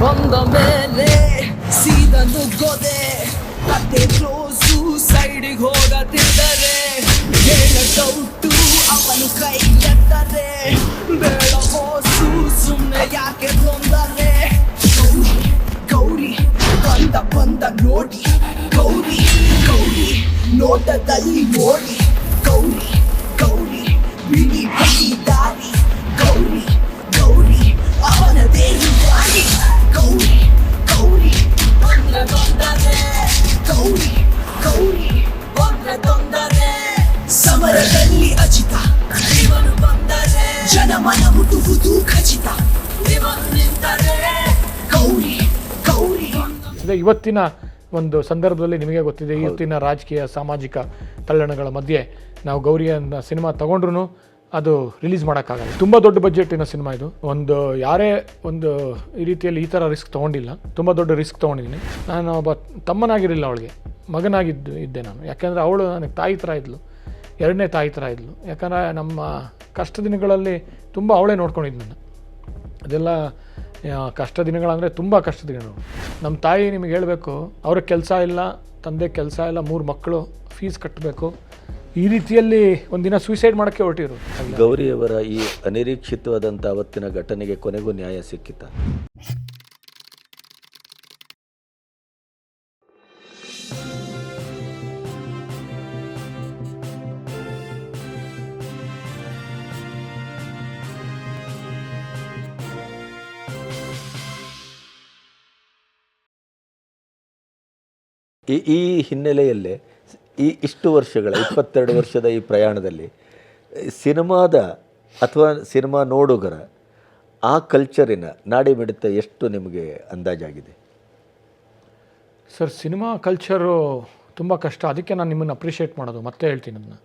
ಬಂದ ಮೇಲೆ ಸೀದಾ ನುಗ್ಗೋದೆ ಮತ್ತೆ ಕ್ಲೋಸು ಸೈಡಿಗೆ ಹೋಗತಿದ್ದರೆ ಹೇಳ ಡೌಟು ಅವನು ಕೈ ಎತ್ತರೆ ಬೇಡ ಹೋಸು ಸುಮ್ಮನೆ ಯಾಕೆ ತೊಂದರೆ ಗೌರಿ ಗೌರಿ, ಬಂದ ಬಂದ ನೋಡಿ. ಗೌರಿ ಗೌರಿ, ನೋಟದಲ್ಲಿ ನೋಡಿ. ಗೌರಿ ಗೌರಿ, ಬಿಡಿ ಬಿಡಿ ದಾರಿ. ಗೌರಿ ಗೌರಿ ಅವನದೇ ದಾರಿ. ಗೌರಿ ಗೌರಿ ಬಂದ್ರೆ ತೊಂದರೆ ಗೌರಿ ಗೌರಿ ಬಂದ್ರೆ ತೊಂದರೆ ಸಮರದಲ್ಲಿ ಅಜಿತ ಇವನು ಬಂದರೆ ಜನಮನ ಹುಟ್ಟುವುದು ಖಚಿತ ಇವನು ನಿಂತರೆ ಗೌರಿ ಗೌರಿ ಇವತ್ತಿನ ಒಂದು ಸಂದರ್ಭದಲ್ಲಿ ನಿಮಗೆ ಗೊತ್ತಿದೆ ಇವತ್ತಿನ ರಾಜಕೀಯ ಸಾಮಾಜಿಕ ತಲ್ಲಣಗಳ ಮಧ್ಯೆ ನಾವು ಗೌರಿಯನ್ನ ಸಿನಿಮಾ ತಗೊಂಡ್ರು ಅದು ರಿಲೀಸ್ ಮಾಡೋಕ್ಕಾಗಲ್ಲ. ತುಂಬ ದೊಡ್ಡ ಬಜೆಟಿನ ಸಿನಿಮಾ ಇದು. ಒಂದು, ಯಾರೇ ಒಂದು ಈ ರೀತಿಯಲ್ಲಿ ಈ ಥರ ರಿಸ್ಕ್ ತೊಗೊಂಡಿಲ್ಲ. ತುಂಬ ದೊಡ್ಡ ರಿಸ್ಕ್ ತೊಗೊಂಡಿದ್ದೀನಿ. ನಾನು ಒಬ್ಬ ತಮ್ಮನಾಗಿರಲಿಲ್ಲ ಅವಳಿಗೆ. ಮಗನಾಗಿದ್ದು, ಇದ್ದೆ ನಾನು. ಯಾಕೆಂದರೆ ಅವಳು ನನಗೆ ತಾಯಿ ಥರ ಇದ್ಲು. ಎರಡನೇ ತಾಯಿ ಥರ ಇದ್ಲು. ಯಾಕಂದರೆ ನಮ್ಮ ಕಷ್ಟ ದಿನಗಳಲ್ಲಿ ತುಂಬ ಅವಳೇ ನೋಡ್ಕೊಂಡಿದ್ದು ನನ್ನ. ಅದೆಲ್ಲ ಕಷ್ಟ ದಿನಗಳಂದರೆ ತುಂಬ ಕಷ್ಟ ದಿನಗಳು. ನಮ್ಮ ತಾಯಿ ನಿಮಗೆ ಹೇಳಬೇಕು, ಅವ್ರಿಗೆ ಕೆಲಸ ಇಲ್ಲ, ತಂದೆ ಕೆಲಸ ಇಲ್ಲ, ಮೂರು ಮಕ್ಕಳು ಫೀಸ್ ಕಟ್ಟಬೇಕು. ಈ ರೀತಿಯಲ್ಲಿ ಒಂದಿನ ಸೂಸೈಡ್ ಮಾಡೋಕ್ಕೆ ಹೊರಟಿರು. ಗೌರಿಯವರ ಈ ಅನಿರೀಕ್ಷಿತವಾದಂಥ ಅವತ್ತಿನ ಘಟನೆಗೆ ಕೊನೆಗೂ ನ್ಯಾಯ ಸಿಕ್ಕಿತ. ಈ ಈ ಹಿನ್ನೆಲೆಯಲ್ಲೇ ಈ ಇಷ್ಟು ವರ್ಷಗಳ ಇಪ್ಪತ್ತೆರಡು ವರ್ಷದ ಈ ಪ್ರಯಾಣದಲ್ಲಿ ಸಿನಿಮಾದ ಅಥವಾ ಸಿನಿಮಾ ನೋಡುಗರ ಆ ಕಲ್ಚರಿನ ನಾಡಿ ಮಿಡಿತ ಎಷ್ಟು ನಿಮಗೆ ಅಂದಾಜಾಗಿದೆ? ಸರ್ ಸಿನಿಮಾ ಕಲ್ಚರು ತುಂಬ ಕಷ್ಟ. ಅದಕ್ಕೆ ನಾನು ನಿಮ್ಮನ್ನು ಅಪ್ರಿಷಿಯೇಟ್ ಮಾಡೋದು ಮತ್ತೆ ಹೇಳ್ತೀನಿ ಅದನ್ನ.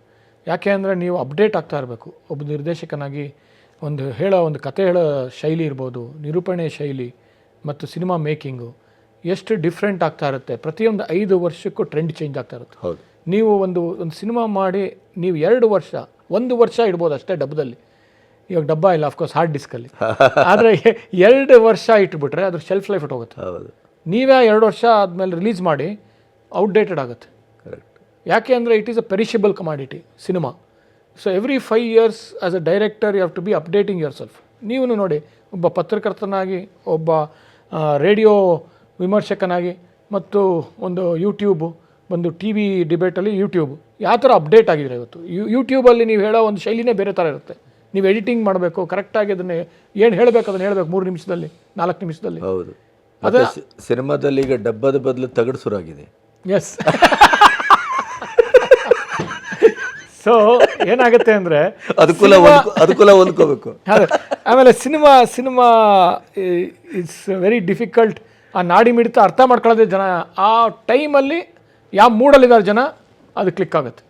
ಯಾಕೆ ಅಂದರೆ ನೀವು ಅಪ್ಡೇಟ್ ಆಗ್ತಾ ಇರಬೇಕು. ಒಬ್ಬ ನಿರ್ದೇಶಕನಾಗಿ ಒಂದು ಹೇಳೋ ಒಂದು ಕತೆ ಹೇಳೋ ಶೈಲಿ ಇರ್ಬೋದು ನಿರೂಪಣೆ ಶೈಲಿ ಮತ್ತು ಸಿನಿಮಾ ಮೇಕಿಂಗು ಎಷ್ಟು ಡಿಫ್ರೆಂಟ್ ಆಗ್ತಾ ಇರುತ್ತೆ. ಪ್ರತಿಯೊಂದು ಐದು ವರ್ಷಕ್ಕೂ ಟ್ರೆಂಡ್ ಚೇಂಜ್ ಆಗ್ತಾ ಇರುತ್ತೆ. ಹೌದು. ನೀವು ಒಂದು ಒಂದು ಸಿನಿಮಾ ಮಾಡಿ ನೀವು ಎರಡು ವರ್ಷ ಒಂದು ವರ್ಷ ಇಡ್ಬೋದು ಅಷ್ಟೇ ಡಬ್ಬದಲ್ಲಿ ಇವಾಗ ಡಬ್ಬ ಇಲ್ಲ ಅಫ್ಕೋರ್ಸ್ ಹಾರ್ಡ್ ಡಿಸ್ಕಲ್ಲಿ ಆದರೆ ಎರಡು ವರ್ಷ ಇಟ್ಬಿಟ್ರೆ ಅದ್ರ ಶೆಲ್ಫ್ ಲೈಫ್ ಹೋಗುತ್ತೆ. ಹೌದು. ನೀವೇ ಎರಡು ವರ್ಷ ಆದಮೇಲೆ ರಿಲೀಸ್ ಮಾಡಿ ಔಟ್ಡೇಟೆಡ್ ಆಗುತ್ತೆ. ಕರೆಕ್ಟ್ ಯಾಕೆ ಅಂದರೆ it is a perishable commodity cinema. So every five years as a director you have to be updating yourself ನೀವು ನೋಡಿ ಒಬ್ಬ ಪತ್ರಕರ್ತನಾಗಿ ಒಬ್ಬ ರೇಡಿಯೋ ವಿಮರ್ಶಕನಾಗಿ ಮತ್ತು ಒಂದು ಯೂಟ್ಯೂಬು ಒಂದು ಟಿ ವಿ ಡಿಬೇಟಲ್ಲಿ ಯೂಟ್ಯೂಬ್ ಯಾವ ಥರ ಅಪ್ಡೇಟ್ ಆಗಿದೆ ಇವತ್ತು? ಯೂ ಯೂಟ್ಯೂಬಲ್ಲಿ ನೀವು ಹೇಳೋ ಒಂದು ಶೈಲಿನೇ ಬೇರೆ ಥರ ಇರುತ್ತೆ. ನೀವು ಎಡಿಟಿಂಗ್ ಮಾಡಬೇಕು ಕರೆಕ್ಟಾಗಿ ಅದನ್ನೇ ಏನು ಹೇಳಬೇಕು ಅದನ್ನು ಹೇಳಬೇಕು ಮೂರು ನಿಮಿಷದಲ್ಲಿ ನಾಲ್ಕು ನಿಮಿಷದಲ್ಲಿ. ಹೌದು. ಅದೇ ಸಿನಿಮಾದಲ್ಲಿ ಈಗ ಡಬ್ಬದ ಬದಲು ತಗಡು ಸುರಾಗಿದೆ ಎಸ್ ಸೊ ಏನಾಗುತ್ತೆ ಅಂದರೆ ಅದಕ್ಕೂಲ ಅದಕ್ಕೂಲ ಹೊಂದ್ಕೋಬೇಕು. ಆಮೇಲೆ cinema cinema it's very difficult ಆ ನಾಡಿ ಮಿಡಿತ ಅರ್ಥ ಮಾಡ್ಕೊಳ್ಳೋದೇ ಜನ ಆ ಟೈಮಲ್ಲಿ ಯಾವ ಮೂಡಲ್ಲಿದ್ದಾರೆ ಜನ ಅದು ಕ್ಲಿಕ್ ಆಗುತ್ತೆ.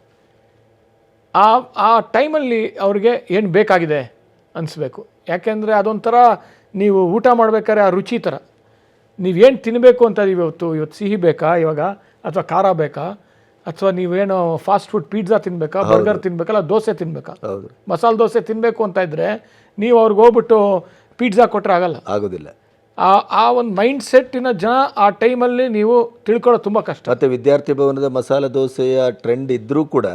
ಆ ಆ ಟೈಮಲ್ಲಿ ಅವ್ರಿಗೆ ಏನು ಬೇಕಾಗಿದೆ ಅನಿಸ್ಬೇಕು. ಯಾಕೆಂದರೆ ಅದೊಂಥರ ನೀವು ಊಟ ಮಾಡ್ಬೇಕಾದ್ರೆ ಆ ರುಚಿ ಥರ. ನೀವೇನು ತಿನ್ನಬೇಕು ಅಂತ ಇವತ್ತು ಇವತ್ತು ಸಿಹಿ ಬೇಕಾ ಇವಾಗ? ಅಥವಾ ಖಾರ ಬೇಕಾ? ಅಥವಾ ನೀವೇನು ಫಾಸ್ಟ್ ಫುಡ್ ಪಿಜ್ಜಾ ತಿನ್ನಬೇಕಾ ಬರ್ಗರ್ ತಿನ್ಬೇಕಲ್ಲ ದೋಸೆ ತಿನ್ನಬೇಕಾ ಹೌದು. ಮಸಾಲೆ ದೋಸೆ ತಿನ್ನಬೇಕು ಅಂತ ಇದ್ದರೆ ನೀವು ಅವ್ರಿಗೆ ಹೋಗ್ಬಿಟ್ಟು ಪಿಜ್ಜಾ ಕೊಟ್ಟರೆ ಆಗಲ್ಲ. ಆಗೋದಿಲ್ಲ. ಆ ಆ ಒಂದು ಮೈಂಡ್ ಸೆಟ್ಟಿನ ಜನ ಆ ಟೈಮಲ್ಲಿ ನೀವು ತಿಳ್ಕೊಳ್ಳೋದು ತುಂಬ ಕಷ್ಟ. ಮತ್ತು ವಿದ್ಯಾರ್ಥಿ ಭವನದ ಮಸಾಲೆ ದೋಸೆಯ ಟ್ರೆಂಡ್ ಇದ್ದರೂ ಕೂಡ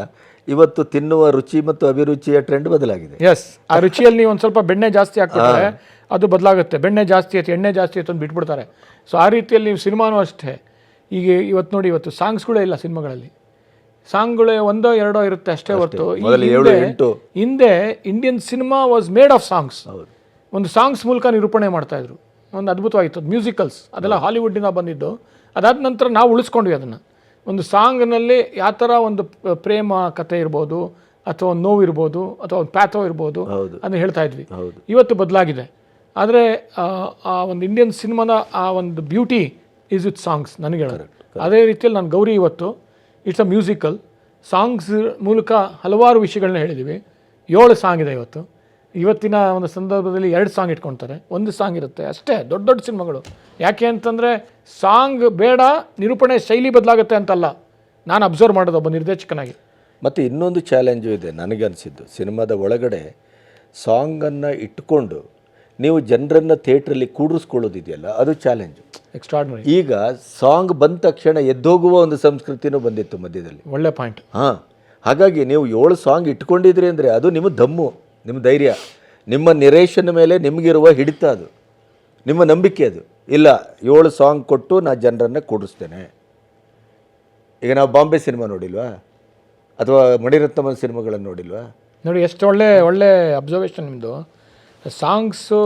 ಇವತ್ತು ತಿನ್ನುವ ರುಚಿ ಮತ್ತು ಅಭಿರುಚಿಯ ಟ್ರೆಂಡ್ ಬದಲಾಗಿದೆ. ಎಸ್ ಆ ರುಚಿಯಲ್ಲಿ ನೀವು ಒಂದು ಸ್ವಲ್ಪ ಬೆಣ್ಣೆ ಜಾಸ್ತಿ ಹಾಕ್ಬಿಟ್ರೆ ಅದು ಬದಲಾಗುತ್ತೆ. ಬೆಣ್ಣೆ ಜಾಸ್ತಿ ಆಯ್ತು ಎಣ್ಣೆ ಜಾಸ್ತಿ ಆಯ್ತು ಅಂತ ಬಿಟ್ಬಿಡ್ತಾರೆ. ಸೊ ಆ ರೀತಿಯಲ್ಲಿ ನೀವು ಸಿನಿಮಾನೂ ಅಷ್ಟೇ. ಈಗ ಇವತ್ತು ನೋಡಿ ಇವತ್ತು ಸಾಂಗ್ಸ್ಗಳೇ ಇಲ್ಲ ಸಿನಿಮಾಗಳಲ್ಲಿ. ಸಾಂಗ್ಗಳೇ ಒಂದೋ ಎರಡೋ ಇರುತ್ತೆ ಅಷ್ಟೇ ಹೊರತು. ಈ ಮೊದಲು ಏಳು, ಹಿಂದೆ- ಎಂಟು. ಹಿಂದೆ Indian cinema was made of songs ಒಂದು ಸಾಂಗ್ಸ್ ಮೂಲಕ ನಿರೂಪಣೆ ಮಾಡ್ತಾ ಇದ್ರು. ಒಂದು ಅದ್ಭುತವಾಗಿತ್ತು. ಮ್ಯೂಸಿಕಲ್ಸ್ ಅದೆಲ್ಲ ಹಾಲಿವುಡ್ಡಿಂದ ಬಂದಿದ್ದು. ಅದಾದ ನಂತರ ನಾವು ಉಳಿಸ್ಕೊಂಡ್ವಿ ಅದನ್ನು. ಒಂದು ಸಾಂಗ್ನಲ್ಲಿ ಯಾವ ಥರ ಒಂದು ಪ್ರೇಮ ಕಥೆ ಇರ್ಬೋದು ಅಥವಾ ಒಂದು ನೋವು ಇರ್ಬೋದು ಅಥವಾ ಒಂದು ಪ್ಯಾಥೋ ಇರ್ಬೋದು ಅಂತ ಹೇಳ್ತಾ ಇದ್ವಿ. ಇವತ್ತು ಬದಲಾಗಿದೆ. ಆದರೆ ಆ ಒಂದು ಇಂಡಿಯನ್ ಸಿನಿಮಾದ ಆ ಒಂದು ಬ್ಯೂಟಿ ಈಸ್ ವಿತ್ ಸಾಂಗ್ಸ್ ನನಗೆ ಹೇಳೋದು. ಅದೇ ರೀತಿಯಲ್ಲಿ ನಾನು ಗೌರಿ ಇವತ್ತು ಇಟ್ಸ್ ಅ ಮ್ಯೂಸಿಕಲ್ ಸಾಂಗ್ಸ್ ಮೂಲಕ ಹಲವಾರು ವಿಷಯಗಳನ್ನ ಹೇಳಿದ್ದೀವಿ ಏಳು ಸಾಂಗ್ ಇದೆ ಇವತ್ತು. ಇವತ್ತಿನ ಒಂದು ಸಂದರ್ಭದಲ್ಲಿ ಎರಡು ಸಾಂಗ್ ಇಟ್ಕೊಳ್ತಾರೆ ಒಂದು ಸಾಂಗ್ ಇರುತ್ತೆ. ಅಷ್ಟೇ ದೊಡ್ಡ ದೊಡ್ಡ ಸಿನಿಮಾಗಳು. ಯಾಕೆ ಅಂತಂದರೆ ಸಾಂಗ್ ಬೇಡ ನಿರೂಪಣೆ ಶೈಲಿ ಬದಲಾಗುತ್ತೆ ಅಂತಲ್ಲ. ನಾನು ಅಬ್ಸರ್ವ್ ಮಾಡೋದು ಒಬ್ಬ ನಿರ್ದೇಶಕನಾಗಿ. ಮತ್ತು ಇನ್ನೊಂದು ಚಾಲೆಂಜು ಇದೆ ನನಗೆ ಅನಿಸಿದ್ದು. ಸಿನಿಮಾದ ಒಳಗಡೆ ಸಾಂಗನ್ನು ಇಟ್ಕೊಂಡು ನೀವು ಜನರನ್ನು ಥಿಯೇಟ್ರಲ್ಲಿ ಕೂಡಿಸ್ಕೊಳ್ಳೋದಿದೆಯಲ್ಲ ಅದು ಚಾಲೆಂಜು. ಎಕ್ಸ್ಟ್ರಾಡ್ನರಿ ಈಗ ಸಾಂಗ್ ಬಂದ ತಕ್ಷಣ ಎದ್ದೋಗುವ ಒಂದು ಸಂಸ್ಕೃತಿನೂ ಬಂದಿತ್ತು ಮಧ್ಯದಲ್ಲಿ. ಒಳ್ಳೆ ಪಾಯಿಂಟ್ ಹಾಂ ಹಾಗಾಗಿ ನೀವು ಏಳು ಸಾಂಗ್ ಇಟ್ಕೊಂಡಿದ್ರಿ ಅಂದರೆ ಅದು ನಿಮ್ಮ ದಮ್ಮು. ನಿಮ್ಮ ಧೈರ್ಯ. ನಿಮ್ಮ ನಿರೇಶನ ಮೇಲೆ ನಿಮಗಿರುವ ಹಿಡಿತ ಅದು. ನಿಮ್ಮ ನಂಬಿಕೆ ಅದು. ಇಲ್ಲ ಏಳು ಸಾಂಗ್ ಕೊಟ್ಟು ನಾ ಜನರನ್ನು ಕೂಡಿಸ್ತೇನೆ. ಈಗ ನಾವು ಬಾಂಬೆ ಸಿನಿಮಾ ನೋಡಿಲ್ವಾ? ಅಥವಾ ಮಣಿರತ್ನಮನ ಸಿನಿಮಾಗಳನ್ನು ನೋಡಿಲ್ವಾ? ನೋಡಿ ಎಷ್ಟು ಒಳ್ಳೆ ಒಳ್ಳೆ ಅಬ್ಸರ್ವೇಷನ್ ನಿಮ್ಮದು ಸಾಂಗ್ಸು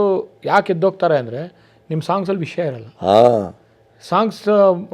ಯಾಕೆ ಎದ್ದೋಗ್ತಾರೆ ಅಂದರೆ ನಿಮ್ಮ ಸಾಂಗ್ಸಲ್ಲಿ ವಿಷಯ ಇರಲ್ಲ. ಹಾಂ. ಸಾಂಗ್ಸ್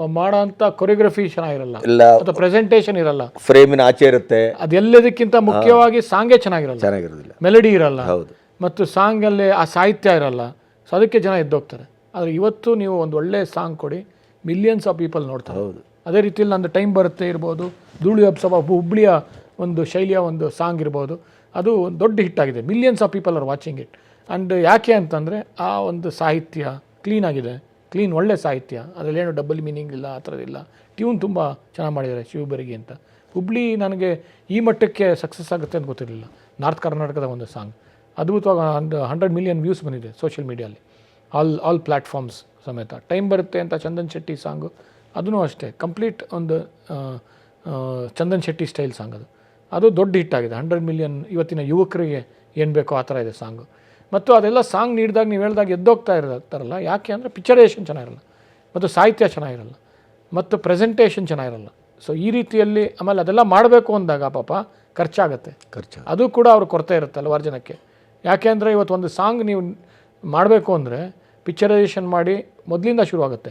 ಮಾಡೋಂಥ ಕೊರಿಯೋಗ್ರಫಿ ಚೆನ್ನಾಗಿರಲ್ಲ. ಇಲ್ಲ. ಅಥವಾ ಪ್ರೆಸೆಂಟೇಷನ್ ಇರಲ್ಲ. ಫ್ರೇಮಿನ ಆಚೆ ಇರುತ್ತೆ. ಅದೆಲ್ಲದಕ್ಕಿಂತ ಮುಖ್ಯವಾಗಿ ಸಾಂಗೇ ಚೆನ್ನಾಗಿರಲ್ಲ. ಚೆನ್ನಾಗಿರೋದಿಲ್ಲ. ಮೆಲಡಿ ಇರಲ್ಲ. ಹೌದು. ಮತ್ತು ಸಾಂಗಲ್ಲಿ ಆ ಸಾಹಿತ್ಯ ಇರಲ್ಲ. ಸೊ ಅದಕ್ಕೆ ಜನ ಎದ್ದೋಗ್ತಾರೆ. ಆದರೆ ಇವತ್ತು ನೀವು ಒಂದು ಒಳ್ಳೆ ಸಾಂಗ್ ಕೊಡಿ ಮಿಲಿಯನ್ಸ್ ಆಫ್ ಪೀಪಲ್ ನೋಡ್ತಾರೆ. ಹೌದು. ಅದೇ ರೀತಿಯಲ್ಲಿ ನಂದು ಟೈಮ್ ಬರುತ್ತೆ ಇರ್ಬೋದು ಧೂಳಿ ಹಬ್ಸವ ಹುಬ್ಳಿಯ ಒಂದು ಶೈಲಿಯ ಒಂದು ಸಾಂಗ್ ಇರ್ಬೋದು ಅದು ಒಂದು ದೊಡ್ಡ ಹಿಟ್ ಆಗಿದೆ. Millions of people are watching it and ಯಾಕೆ ಅಂತಂದರೆ ಆ ಒಂದು ಸಾಹಿತ್ಯ ಕ್ಲೀನ್ ಆಗಿದೆ. ಕ್ಲೀನ್ ಒಳ್ಳೆ ಸಾಹಿತ್ಯ, ಅದರಲ್ಲೇನು ಡಬಲ್ ಮೀನಿಂಗ್ ಇಲ್ಲ, ಆ ಥರದಿಲ್ಲ ಟ್ಯೂನ್ ತುಂಬ ಚೆನ್ನಾಗಿ ಮಾಡಿದ್ದಾರೆ ಶಿವಬೆರಗಿ ಅಂತ. ಹುಬ್ಳಿ ನನಗೆ ಈ ಮಟ್ಟಕ್ಕೆ ಸಕ್ಸಸ್ ಆಗುತ್ತೆ ಅಂತ ಗೊತ್ತಿರಲಿಲ್ಲ. ನಾರ್ತ್ ಕರ್ನಾಟಕದ ಒಂದು ಸಾಂಗ್ ಅದ್ಭುತವಾಗಿ ಒಂದು ಹಂಡ್ರೆಡ್ ಮಿಲಿಯನ್ ವ್ಯೂಸ್ ಬಂದಿದೆ ಸೋಷಿಯಲ್ ಮೀಡಿಯಲ್ಲಿ ಆಲ್ ಆಲ್ ಪ್ಲ್ಯಾಟ್ಫಾರ್ಮ್ಸ್ ಸಮೇತ. ಟೈಮ್ ಬರುತ್ತೆ ಅಂತ ಚಂದನ್ ಶೆಟ್ಟಿ ಸಾಂಗು ಅದೂ ಅಷ್ಟೇ. ಕಂಪ್ಲೀಟ್ ಒಂದು ಚಂದನ್ ಶೆಟ್ಟಿ ಸ್ಟೈಲ್ ಸಾಂಗ್ ಅದು. ಅದು ದೊಡ್ಡ ಹಿಟ್ ಆಗಿದೆ. ಹಂಡ್ರೆಡ್ ಮಿಲಿಯನ್ ಇವತ್ತಿನ ಯುವಕರಿಗೆ ಏನು ಬೇಕೋ ಆ ಥರ ಇದೆ ಸಾಂಗು ಮತ್ತು ಅದೆಲ್ಲ ಸಾಂಗ್ ನೀಡಿದಾಗ ನೀವು ಹೇಳಿದಾಗ ಎದ್ದೋಗ್ತಾ ಇರ್ತಾರಲ್ಲ ಯಾಕೆ ಅಂದರೆ ಪಿಕ್ಚರೇಷನ್ ಚೆನ್ನಾಗಿರಲ್ಲ ಮತ್ತು ಸಾಹಿತ್ಯ ಚೆನ್ನಾಗಿರಲ್ಲ ಮತ್ತು ಪ್ರೆಸೆಂಟೇಷನ್ ಚೆನ್ನಾಗಿರಲ್ಲ. ಸೊ ಈ ರೀತಿಯಲ್ಲಿ ಆಮೇಲೆ ಅದೆಲ್ಲ ಮಾಡಬೇಕು ಅಂದಾಗ ಪಾಪ ಖರ್ಚಾಗುತ್ತೆ. ಖರ್ಚು. ಅದು ಕೂಡ ಅವ್ರ ಕೊರತೆ ಇರುತ್ತೆ ಹಲವಾರು ಜನಕ್ಕೆ ಯಾಕೆ ಅಂದರೆ ಇವತ್ತು ಒಂದು ಸಾಂಗ್ ನೀವು ಮಾಡಬೇಕು ಅಂದರೆ ಪಿಕ್ಚರೈಸೇಷನ್ ಮಾಡಿ ಮೊದಲಿಂದ ಶುರುವಾಗುತ್ತೆ.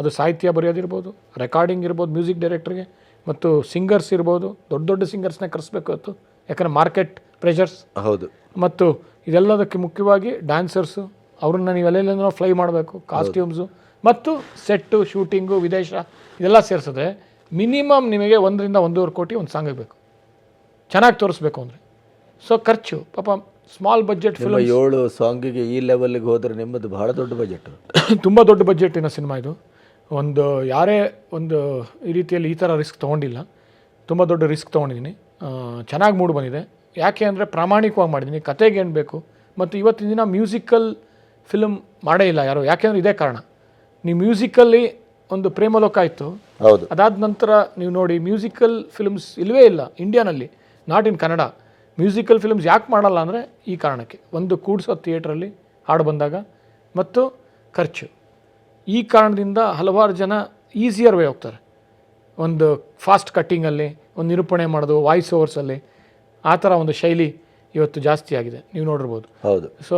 ಅದು ಸಾಹಿತ್ಯ ಬರೆಯೋದಿರ್ಬೋದು ರೆಕಾರ್ಡಿಂಗ್ ಇರ್ಬೋದು ಮ್ಯೂಸಿಕ್ ಡೈರೆಕ್ಟ್ರಿಗೆ ಮತ್ತು ಸಿಂಗರ್ಸ್ ಇರ್ಬೋದು ದೊಡ್ಡ ದೊಡ್ಡ ಸಿಂಗರ್ಸ್ನ ಕರೆಸ್ಬೇಕು ಇವತ್ತು. ಯಾಕಂದರೆ ಮಾರ್ಕೆಟ್ ಪ್ರೆಷರ್ಸ್ ಹೌದು. ಮತ್ತು ಇದೆಲ್ಲದಕ್ಕೆ ಮುಖ್ಯವಾಗಿ ಡ್ಯಾನ್ಸರ್ಸು ಅವ್ರನ್ನ ನೀವು ಎಲ್ಲೆಲ್ಲೋ ಫ್ಲೈ ಮಾಡಬೇಕು ಕಾಸ್ಟ್ಯೂಮ್ಸು ಮತ್ತು ಸೆಟ್ಟು ಶೂಟಿಂಗು ವಿದೇಶ ಇದೆಲ್ಲ ಸೇರಿಸಿದ್ರೆ ಮಿನಿಮಮ್ ನಿಮಗೆ ಒಂದರಿಂದ ಒಂದೂವರೆ ಕೋಟಿ ಒಂದು ಸಾಂಗ್ ಬೇಕು. ಚೆನ್ನಾಗಿ ತೋರಿಸ್ಬೇಕು ಅಂದರೆ. ಸೊ ಖರ್ಚು ಪಾಪ ಸ್ಮಾಲ್ ಬಜೆಟ್ ಫಿಲ್ಮ್ ಏಳು ಸಾಂಗಿಗೆ ಈ ಲೆವೆಲ್ಗೆ ಹೋದರೆ ನಿಮ್ಮದು ಬಹಳ ದೊಡ್ಡ ಬಜೆಟ್ ತುಂಬ ದೊಡ್ಡ ಬಜೆಟಿನ ಸಿನಿಮಾ ಇದು. ಒಂದು ಯಾರೇ ಒಂದು ಈ ರೀತಿಯಲ್ಲಿ ಈ ಥರ ರಿಸ್ಕ್ ತೊಗೊಂಡಿಲ್ಲ. ತುಂಬ ದೊಡ್ಡ ರಿಸ್ಕ್ ತೊಗೊಂಡಿದ್ದೀನಿ ಚೆನ್ನಾಗಿ ಮೂಡ್ ಬಂದಿದೆ. ಯಾಕೆ ಅಂದರೆ ಪ್ರಾಮಾಣಿಕವಾಗಿ ಮಾಡಿದ್ದೀನಿ ಕತೆಗೆ ಏನು ಬೇಕು? ಮತ್ತು ಇವತ್ತಿನ ದಿನ ಮ್ಯೂಸಿಕಲ್ ಫಿಲಮ್ ಮಾಡೇ ಇಲ್ಲ ಯಾರು. ಯಾಕೆಂದರೆ ಇದೇ ಕಾರಣ. ನೀವು ಮ್ಯೂಸಿಕಲ್ಲಿ ಒಂದು ಪ್ರೇಮಲೋಕ ಇತ್ತು. ಹೌದು. ಅದಾದ ನಂತರ ನೀವು ನೋಡಿ ಮ್ಯೂಸಿಕಲ್ ಫಿಲ್ಮ್ಸ್ ಇಲ್ಲವೇ ಇಲ್ಲ. ಇಂಡಿಯಾನಲ್ಲಿ not in Kannada. Musical films ಯಾಕೆ ಮಾಡಲ್ಲ ಅಂದರೆ ಈ ಕಾರಣಕ್ಕೆ. ಒಂದು ಕೂಡ್ಸೋ ಥಿಯೇಟ್ರಲ್ಲಿ ಹಾಡು ಬಂದಾಗ ಮತ್ತು ಖರ್ಚು. ಈ ಕಾರಣದಿಂದ ಹಲವಾರು ಜನ ಈಸಿಯರ್ ವೇ ಹೋಗ್ತಾರೆ. ಒಂದು ಫಾಸ್ಟ್ ಕಟ್ಟಿಂಗಲ್ಲಿ ಒಂದು ನಿರೂಪಣೆ ಮಾಡೋದು ವಾಯ್ಸ್ ಓವರ್ಸಲ್ಲಿ. ಆ ಥರ ಒಂದು ಶೈಲಿ ಇವತ್ತು ಜಾಸ್ತಿ ಆಗಿದೆ. ನೀವು ನೋಡಿರ್ಬೋದು. ಹೌದು. ಸೊ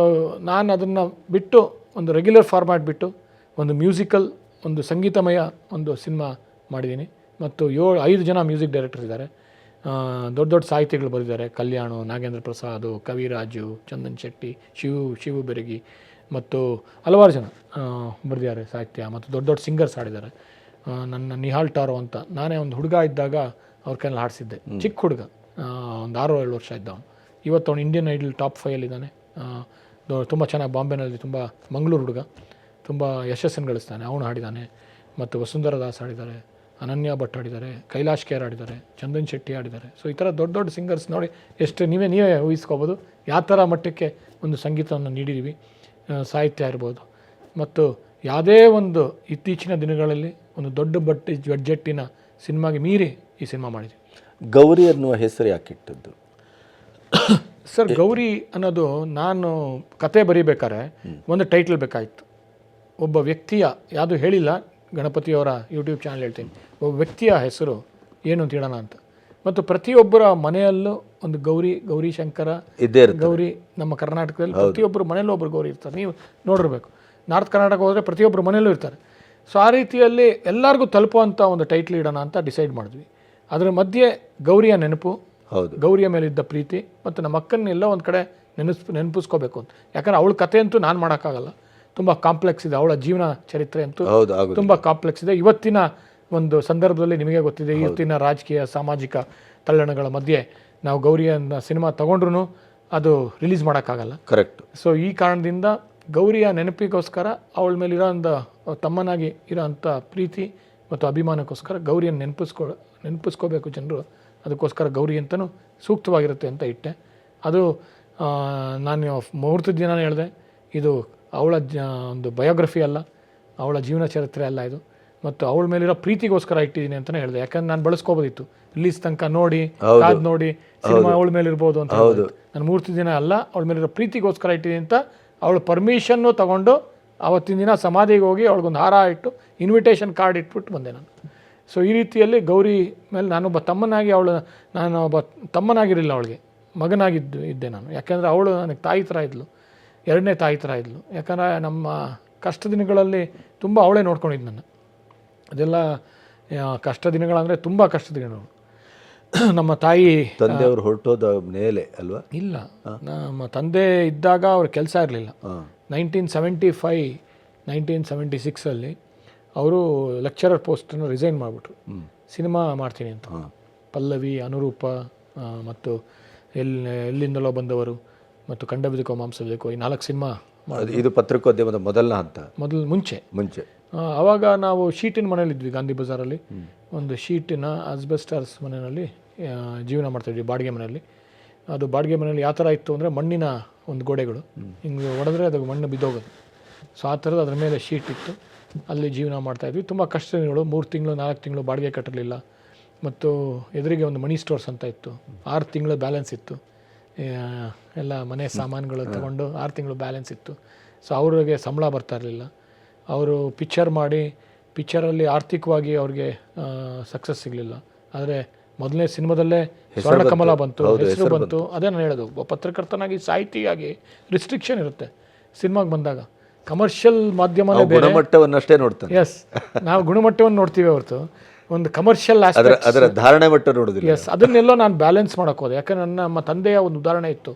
ನಾನು ಅದನ್ನು ಬಿಟ್ಟು ಒಂದು ರೆಗ್ಯುಲರ್ ಫಾರ್ಮ್ಯಾಟ್ ಬಿಟ್ಟು ಒಂದು ಮ್ಯೂಸಿಕಲ್ ಒಂದು ಸಂಗೀತಮಯ ಒಂದು ಸಿನಿಮಾ ಮಾಡಿದ್ದೀನಿ. ಮತ್ತು ಏಳು ಐದು ಜನ ಮ್ಯೂಸಿಕ್ ಡೈರೆಕ್ಟರ್ ಇದ್ದಾರೆ. ದೊಡ್ಡ ದೊಡ್ಡ ಸಾಹಿತಿಗಳು ಬರೆದಿದ್ದಾರೆ. ಕಲ್ಯಾಣು ನಾಗೇಂದ್ರ ಪ್ರಸಾದ್ ಕವಿರಾಜು ಚಂದನ್ ಶೆಟ್ಟಿ ಶಿವು ಶಿವು ಬೆರಗಿ ಮತ್ತು ಹಲವಾರು ಜನ ಬರೆದಿದ್ದಾರೆ ಸಾಹಿತ್ಯ ಮತ್ತು ದೊಡ್ಡ ದೊಡ್ಡ ಸಿಂಗರ್ಸ್ ಆಡಿದ್ದಾರೆ ನನ್ನ ನಿಹಾಲ್ ಟಾರೋ ಅಂತ. ನಾನೇ ಒಂದು ಹುಡುಗ ಇದ್ದಾಗ ಅವ್ರ ಕೈಯಲ್ಲಿ ಹಾಡಿಸಿದ್ದೆ. ಚಿಕ್ಕ ಹುಡುಗ. ಒಂದು ಆರು ಏಳು ವರ್ಷ ಇದ್ದ ಅವನು. ಇವತ್ತು ಅವನು ಇಂಡಿಯನ್ ಐಡಲ್ ಟಾಪ್ ಫೈಯಲ್ಲಿದ್ದಾನೆ ತುಂಬ ಚೆನ್ನಾಗಿ ಬಾಂಬೆನಲ್ಲಿ ತುಂಬ ಮಂಗಳೂರು ಹುಡುಗ. ತುಂಬ ಯಶಸ್ಸನ್ನು ಗಳಿಸ್ತಾನೆ. ಅವನು ಹಾಡಿದ್ದಾನೆ ಮತ್ತು ವಸುಂಧರ ದಾಸ್ ಹಾಡಿದ್ದಾರೆ. ಅನನ್ಯ ಭಟ್ ಹಾಡಿದ್ದಾರೆ. ಕೈಲಾಶ್ ಕೇರ್ ಹಾಡಿದ್ದಾರೆ. ಚಂದನ್ ಶೆಟ್ಟಿ ಹಾಡಿದ್ದಾರೆ. ಸೊ ಈ ಥರ ದೊಡ್ಡ ದೊಡ್ಡ ಸಿಂಗರ್ಸ್ ನೋಡಿ ಎಷ್ಟು ನೀವೇ ನೀವೇ ಊಹಿಸ್ಕೋಬೋದು. ಯಾವ ಥರ ಮಟ್ಟಕ್ಕೆ ಒಂದು ಸಂಗೀತವನ್ನು ನೀಡಿದ್ದೀವಿ. ಸಾಹಿತ್ಯ ಇರ್ಬೋದು. ಮತ್ತು ಯಾವುದೇ ಒಂದು ಇತ್ತೀಚಿನ ದಿನಗಳಲ್ಲಿ ಒಂದು ದೊಡ್ಡ ಬಟ್ಟೆ ಬಡ್ಜೆಟ್ಟಿನ ಸಿನಿಮಾಗೆ ಮೀರಿ ಈ ಸಿನಿಮಾ ಮಾಡಿದ್ವಿ ಗೌರಿ ಅನ್ನುವ ಹೆಸರು ಯಾಕಿಟ್ಟದ್ದು ಸರ್ ಗೌರಿ ಅನ್ನೋದು ನಾನು ಕತೆ ಬರೀಬೇಕಾದ್ರೆ ಒಂದು ಟೈಟ್ಲ್ ಬೇಕಾಯಿತು. ಒಬ್ಬ ವ್ಯಕ್ತಿಯ ಯಾವುದು ಹೇಳಿಲ್ಲ ಗಣಪತಿಯವರ ಯೂಟ್ಯೂಬ್ ಚಾನಲ್ ಹೇಳ್ತೀನಿ. ಒಬ್ಬ ವ್ಯಕ್ತಿಯ ಹೆಸರು ಏನು ಅಂತ ಹೇಳೋಣ ಅಂತ. ಮತ್ತು ಪ್ರತಿಯೊಬ್ಬರ ಮನೆಯಲ್ಲೂ ಒಂದು ಗೌರಿ ಗೌರಿ ಶಂಕರ ಇದೇ ಗೌರಿ ನಮ್ಮ ಕರ್ನಾಟಕದಲ್ಲಿ ಪ್ರತಿಯೊಬ್ಬರು ಮನೆಯಲ್ಲೂ ಒಬ್ಬರು ಗೌರಿ ಇರ್ತಾರೆ. ನೀವು ನೋಡಿರ್ಬೇಕು. ನಾರ್ತ್ ಕರ್ನಾಟಕ ಹೋದರೆ ಪ್ರತಿಯೊಬ್ಬರು ಮನೆಯಲ್ಲೂ ಇರ್ತಾರೆ. ಸೊ ಆ ರೀತಿಯಲ್ಲಿ ಎಲ್ಲರಿಗೂ ತಲುಪುವಂಥ ಒಂದು ಟೈಟ್ಲ್ ಇಡೋಣ ಅಂತ ಡಿಸೈಡ್ ಮಾಡಿದ್ವಿ. ಅದರ ಮಧ್ಯೆ ಗೌರಿಯ ನೆನಪು ಹೌದು. ಗೌರಿಯ ಮೇಲಿದ್ದ ಪ್ರೀತಿ ಮತ್ತು ನಮ್ಮ ಅಕ್ಕನ್ನೆಲ್ಲ ಒಂದು ಕಡೆ ನೆನೆಸ್ ನೆನಪಿಸ್ಕೋಬೇಕು ಅಂತ. ಯಾಕಂದ್ರೆ ಅವಳ ಕತೆ ಅಂತೂ ನಾನು ಮಾಡೋಕ್ಕಾಗಲ್ಲ. ತುಂಬ ಕಾಂಪ್ಲೆಕ್ಸ್ ಇದೆ. ಅವಳ ಜೀವನ ಚರಿತ್ರೆ ಅಂತೂ ಹೌದು ತುಂಬ ಕಾಂಪ್ಲೆಕ್ಸ್ ಇದೆ. ಇವತ್ತಿನ ಒಂದು ಸಂದರ್ಭದಲ್ಲಿ ನಿಮಗೆ ಗೊತ್ತಿದೆ ಇವತ್ತಿನ ರಾಜಕೀಯ ಸಾಮಾಜಿಕ ತಲ್ಲಣಗಳ ಮಧ್ಯೆ ನಾವು ಗೌರಿಯನ್ನ ಸಿನಿಮಾ ತಗೊಂಡ್ರು ಅದು ರಿಲೀಸ್ ಮಾಡೋಕ್ಕಾಗಲ್ಲ. ಕರೆಕ್ಟ್ ಸೊ ಈ ಕಾರಣದಿಂದ ಗೌರಿಯ ನೆನಪಿಗೋಸ್ಕರ ಅವಳ ಮೇಲೆ ಇರೋಂಥ ತಮ್ಮನಾಗಿ ಇರೋಂಥ ಪ್ರೀತಿ ಮತ್ತು ಅಭಿಮಾನಕ್ಕೋಸ್ಕರ ಗೌರಿಯನ್ನು ನೆನಪಿಸ್ಕೊ ನೆನಪಿಸ್ಕೋಬೇಕು ಜನರು. ಅದಕ್ಕೋಸ್ಕರ ಗೌರಿ ಅಂತಲೂ ಸೂಕ್ತವಾಗಿರುತ್ತೆ ಅಂತ ಇಟ್ಟೆ. ಅದು ನಾನು ಮುಹೂರ್ತದ ದಿನ ಹೇಳಿದೆ ಇದು ಅವಳ ಜ ಒಂದು ಬಯೋಗ್ರಫಿ ಅಲ್ಲ ಅವಳ ಜೀವನ ಚರಿತ್ರೆ ಅಲ್ಲ ಇದು. ಮತ್ತು ಅವಳ ಮೇಲಿರೋ ಪ್ರೀತಿಗೋಸ್ಕರ ಇಟ್ಟಿದ್ದೀನಿ ಅಂತಲೇ ಹೇಳಿದೆ. ಯಾಕಂದ್ರೆ ನಾನು ಬಳಸ್ಕೋಬೋದಿತ್ತು. ರಿಲೀಸ್ ತನಕ ನೋಡಿ ಅದು ನೋಡಿ ಸಿನಿಮಾ ಅವಳ ಮೇಲೆ ಇರ್ಬೋದು ಅಂತ ನಾನು ಮೂರ್ತಿ ದಿನ ಅಲ್ಲ ಅವಳ ಮೇಲಿರೋ ಪ್ರೀತಿಗೋಸ್ಕರ ಇಟ್ಟಿದ್ದೀನಿ ಅಂತ ಅವಳ ಪರ್ಮಿಷನ್ನು ತಗೊಂಡು ಅವತ್ತಿನ ದಿನ ಸಮಾಧಿಗೆ ಹೋಗಿ ಅವಳಿಗೊಂದು ಹಾರ ಇಟ್ಟು ಇನ್ವಿಟೇಷನ್ ಕಾರ್ಡ್ ಇಟ್ಬಿಟ್ಟು ಬಂದೆ ನಾನು. ಸೊ ಈ ರೀತಿಯಲ್ಲಿ ಗೌರಿ ಮೇಲೆ ನಾನೊಬ್ಬ ತಮ್ಮನಾಗಿ ಅವಳು ನಾನು ಒಬ್ಬ ತಮ್ಮನಾಗಿರಲಿಲ್ಲ ಅವಳಿಗೆ. ಮಗನಾಗಿದ್ದು ಇದ್ದೆ ನಾನು. ಯಾಕೆಂದರೆ ಅವಳು ನನಗೆ ತಾಯಿ ಥರ ಇದ್ಲು. ಎರಡನೇ ತಾಯಿ ಥರ ಇದ್ಲು. ಯಾಕಂದರೆ ನಮ್ಮ ಕಷ್ಟ ದಿನಗಳಲ್ಲಿ ತುಂಬ ಅವಳೇ ನೋಡ್ಕೊಂಡಿದ್ದು ನನ್ನ. ಅದೆಲ್ಲ ಕಷ್ಟ ದಿನಗಳಂದರೆ ತುಂಬ ಕಷ್ಟ ದಿನಗಳು. ನಮ್ಮ ತಾಯಿ ತಂದೆಯವರು ಹೊರಟೋದ ಮೇಲೆ ಅಲ್ವಾ? ಇಲ್ಲ. ನಮ್ಮ ತಂದೆ ಇದ್ದಾಗ ಅವ್ರ ಕೆಲಸ ಇರಲಿಲ್ಲ. Nineteen seventy five nineteen seventy ಸಿಕ್ಸಲ್ಲಿ ಅವರು ಲೆಕ್ಚರರ್ ಪೋಸ್ಟನ್ನು ರಿಸೈನ್ ಮಾಡಿಬಿಟ್ರು. ಸಿನಿಮಾ ಮಾಡ್ತೀನಿ ಅಂತ. ಪಲ್ಲವಿ ಅನುರೂಪ ಮತ್ತು ಎಲ್ಲಿ ಎಲ್ಲಿಂದಲೋ ಬಂದವರು ಮತ್ತು ಕಂಡ ಬದುಕೋ ಮಾಂಸ ಬದುಕೋ ಈ ನಾಲ್ಕು ಸಿನಿಮಾ ಇದು ಪತ್ರಿಕೋದ್ಯಮದ ಮೊದಲನೇ ಹಂತ. ಮೊದಲು ಮುಂಚೆ. ಮುಂಚೆ. ಆವಾಗ ನಾವು ಶೀಟಿನ ಮನೇಲಿದ್ವಿ ಗಾಂಧಿ ಬಜಾರಲ್ಲಿ. ಒಂದು ಶೀಟಿನ ಅಸ್ಬೆಸ್ಟರ್ಸ್ ಮನೆಯಲ್ಲಿ ಜೀವನ ಮಾಡ್ತಾಯಿದ್ವಿ ಬಾಡಿಗೆ ಮನೆಯಲ್ಲಿ. ಅದು ಬಾಡಿಗೆ ಮನೆಯಲ್ಲಿ ಯಾವ ಥರ ಇತ್ತು ಅಂದರೆ ಮಣ್ಣಿನ ಒಂದು ಗೋಡೆಗಳು. ಹಿಂಗೆ ಹೊಡೆದ್ರೆ ಅದು ಮಣ್ಣು ಬಿದ್ದೋಗೋದು. ಸೊ ಆ ಥರದ್ದು ಅದ್ರ ಮೇಲೆ ಶೀಟ್ ಇತ್ತು. ಅಲ್ಲಿ ಜೀವನ ಮಾಡ್ತಾಯಿದ್ವಿ ತುಂಬ ಕಷ್ಟ ದಿನಗಳು. ಮೂರು ತಿಂಗಳು ನಾಲ್ಕು ತಿಂಗಳು ಬಾಡಿಗೆ ಕಟ್ಟಿರಲಿಲ್ಲ ಮತ್ತು ಎದುರಿಗೆ ಒಂದು ಮನಿ ಸ್ಟೋರ್ಸ್ ಅಂತ ಇತ್ತು. ಆರು ತಿಂಗಳು ಬ್ಯಾಲೆನ್ಸ್ ಇತ್ತು. ಎಲ್ಲ ಮನೆ ಸಾಮಾನುಗಳು ತಗೊಂಡು ಆರು ತಿಂಗಳು ಬ್ಯಾಲೆನ್ಸ್ ಇತ್ತು. ಸೊ ಅವ್ರಿಗೆ ಸಂಬಳ ಬರ್ತಾ ಇರಲಿಲ್ಲ. ಅವರು ಪಿಕ್ಚರ್ ಮಾಡಿ ಪಿಕ್ಚರಲ್ಲಿ ಆರ್ಥಿಕವಾಗಿ ಅವ್ರಿಗೆ ಸಕ್ಸಸ್ ಸಿಗಲಿಲ್ಲ. ಆದರೆ ಮೊದಲನೇ ಸಿನಿಮಾದಲ್ಲೇ ಸ್ವರ್ಣ ಕಮಲ ಬಂತು ಹೆಸರು ಬಂತು. ಅದೇ ನಾನು ಹೇಳೋದು. ಪತ್ರಕರ್ತನಾಗಿ ಸಾಹಿತಿಯಾಗಿ ರಿಸ್ಟ್ರಿಕ್ಷನ್ ಇರುತ್ತೆ. ಸಿನಿಮಾಗೆ ಬಂದಾಗ. ಕಮರ್ಷಿಯಲ್ ಮಾಧ್ಯಮ ಬೇರೆ. ಗುಣಮಟ್ಟವನ್ನಷ್ಟೇ ನೋಡ್ತಾರೆ ಎಸ್ ನಾವು ಗುಣಮಟ್ಟವನ್ನು ನೋಡ್ತೀವಿ ಹೊರತು. ಒಂದು ಕಮರ್ಷಿಯಲ್ ಅದರ ಅದರ ಧಾರಣೆ ಮಟ್ಟ ನೋಡೋದಿಲ್ಲ ಎಸ್ ಅದನ್ನೆಲ್ಲೋ ನಾನು ಬ್ಯಾಲೆನ್ಸ್ ಮಾಡೋಕೆ ಹೋದೆ. ಯಾಕಂದ್ರೆ ನನ್ನ ನಮ್ಮ ತಂದೆಯ ಒಂದು ಉದಾಹರಣೆ ಇತ್ತು.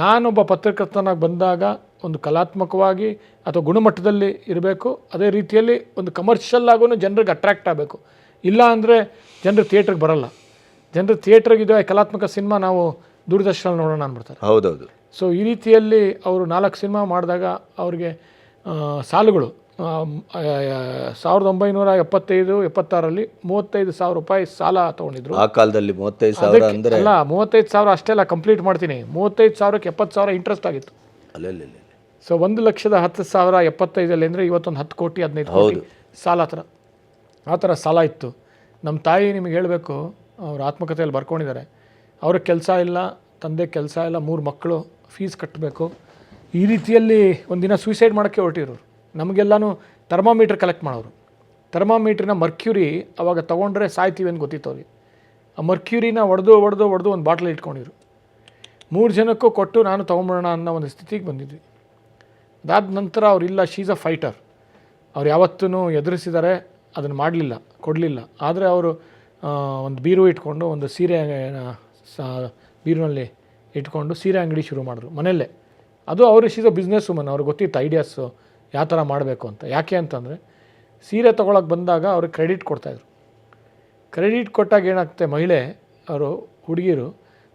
ನಾನೊಬ್ಬ ಪತ್ರಕರ್ತನಾಗಿ ಬಂದಾಗ ಒಂದು ಕಲಾತ್ಮಕವಾಗಿ ಅಥವಾ ಗುಣಮಟ್ಟದಲ್ಲಿ ಇರಬೇಕು. ಅದೇ ರೀತಿಯಲ್ಲಿ ಒಂದು ಕಮರ್ಷಿಯಲ್ ಆಗೂ ಜನರಿಗೆ ಅಟ್ರಾಕ್ಟ್ ಆಗಬೇಕು. ಇಲ್ಲ ಅಂದರೆ ಜನರು ಥಿಯೇಟ್ರಿಗೆ ಬರಲ್ಲ. ಜನರು ಥಿಯೇಟ್ರಿಗೆ ಕಲಾತ್ಮಕ ಸಿನಿಮಾ ನಾವು ದೂರದರ್ಶನ ನೋಡೋಣ ಅಂದ್ಬಿಡ್ತಾರೆ. ಹೌದೌದು. ಸೊ ಈ ರೀತಿಯಲ್ಲಿ ಅವರು ನಾಲ್ಕು ಸಿನಿಮಾ ಮಾಡಿದಾಗ ಅವ್ರಿಗೆ ಸಾಲುಗಳು ಸಾವಿರದ ಒಂಬೈನೂರ ಎಪ್ಪತ್ತೈದು ಎಪ್ಪತ್ತಾರಲ್ಲಿ ಮೂವತ್ತೈದು ಸಾವಿರ ರೂಪಾಯಿ ಸಾಲ ತೊಗೊಂಡಿದ್ರು. ಆ ಕಾಲದಲ್ಲಿ ಮೂವತ್ತೈದು ಸಾವಿರ ಅಂದ್ರೆ? ಅಲ್ಲ ಮೂವತ್ತೈದು ಸಾವಿರ ಅಷ್ಟೆಲ್ಲ ಕಂಪ್ಲೀಟ್ ಮಾಡ್ತೀನಿ. ಮೂವತ್ತೈದು ಸಾವಿರಕ್ಕೆ ಎಪ್ಪತ್ತು ಸಾವಿರ ಇಂಟ್ರೆಸ್ಟ್ ಆಗಿತ್ತು. ಅಲ್ಲ ಸೊ ಒಂದು ಲಕ್ಷದ ಹತ್ತು ಸಾವಿರ ಎಪ್ಪತ್ತೈದಲ್ಲಿ ಅಂದರೆ ಇವತ್ತೊಂದು ಹತ್ತು ಕೋಟಿ ಹದಿನೈದು ಕೋಟಿ ಸಾಲ ಥರ ಆ ಥರ ಸಾಲ ಇತ್ತು. ನಮ್ಮ ತಾಯಿ ನಿಮಗೆ ಹೇಳಬೇಕು ಅವ್ರ ಆತ್ಮಕಥೆಯಲ್ಲಿ ಬರ್ಕೊಂಡಿದ್ದಾರೆ. ಅವ್ರಿಗೆ ಕೆಲಸ ಇಲ್ಲ ತಂದೆ ಕೆಲಸ ಇಲ್ಲ ಮೂರು ಮಕ್ಕಳು ಫೀಸ್ ಕಟ್ಟಬೇಕು ಈ ರೀತಿಯಲ್ಲಿ ಒಂದಿನ ಸೂಸೈಡ್ ಮಾಡೋಕ್ಕೆ ಹೊರಟಿರೋರು. ನಮಗೆಲ್ಲನೂ ಥರ್ಮಾಮೀಟ್ರ್ ಕಲೆಕ್ಟ್ ಮಾಡೋರು. ಥರ್ಮಾಮೀಟ್ರಿನ ಮರ್ಕ್ಯೂರಿ ಅವಾಗ ತೊಗೊಂಡ್ರೆ ಸಾಯ್ತೀವಿ ಅಂತ ಗೊತ್ತಿತ್ತು ಅವ್ರಿಗೆ. ಆ ಮರ್ಕ್ಯೂರಿನ ಹೊಡೆದು ಹೊಡೆದು ಹೊಡೆದು ಒಂದು ಬಾಟ್ಲ್ ಇಟ್ಕೊಂಡಿರು ಮೂರು ಜನಕ್ಕೂ ಕೊಟ್ಟು ನಾನು ತೊಗೊಂಬಿಡೋಣ ಅನ್ನೋ ಒಂದು ಸ್ಥಿತಿಗೆ ಬಂದಿದ್ವಿ. ಅದಾದ ನಂತರ ಅವರಿಲ್ಲ ಶೀಸ್ ಅ ಫೈಟರ್ ಅವ್ರು ಯಾವತ್ತೂ ಎದುರಿಸಿದ್ದಾರೆ ಅದನ್ನು ಮಾಡಲಿಲ್ಲ, ಕೊಡಲಿಲ್ಲ. ಆದರೆ ಅವರು ಒಂದು ಬೀರು ಇಟ್ಕೊಂಡು, ಒಂದು ಸೀರೆ ಸ, ಬೀರಿನಲ್ಲಿ ಇಟ್ಕೊಂಡು ಸೀರೆ ಅಂಗಡಿ ಶುರು ಮಾಡಿದ್ರು. ಮನೆಯಲ್ಲೇ. ಅದು ಅವ್ರು ಇಸ್ ಬಿಸ್ನೆಸ್ ವುಮನ್ ಅವ್ರಿಗೆ ಗೊತ್ತಿತ್ತು ಐಡಿಯಾಸು ಯಾವ ಥರ ಮಾಡಬೇಕು ಅಂತ. ಯಾಕೆ ಅಂತಂದರೆ ಸೀರೆ ತೊಗೊಳಕ್ಕೆ ಬಂದಾಗ ಅವ್ರಿಗೆ ಕ್ರೆಡಿಟ್ ಕೊಡ್ತಾಯಿದ್ರು ಕ್ರೆಡಿಟ್ ಕೊಟ್ಟಾಗ ಏನಾಗುತ್ತೆ ಮಹಿಳೆ ಅವರು ಹುಡುಗಿರು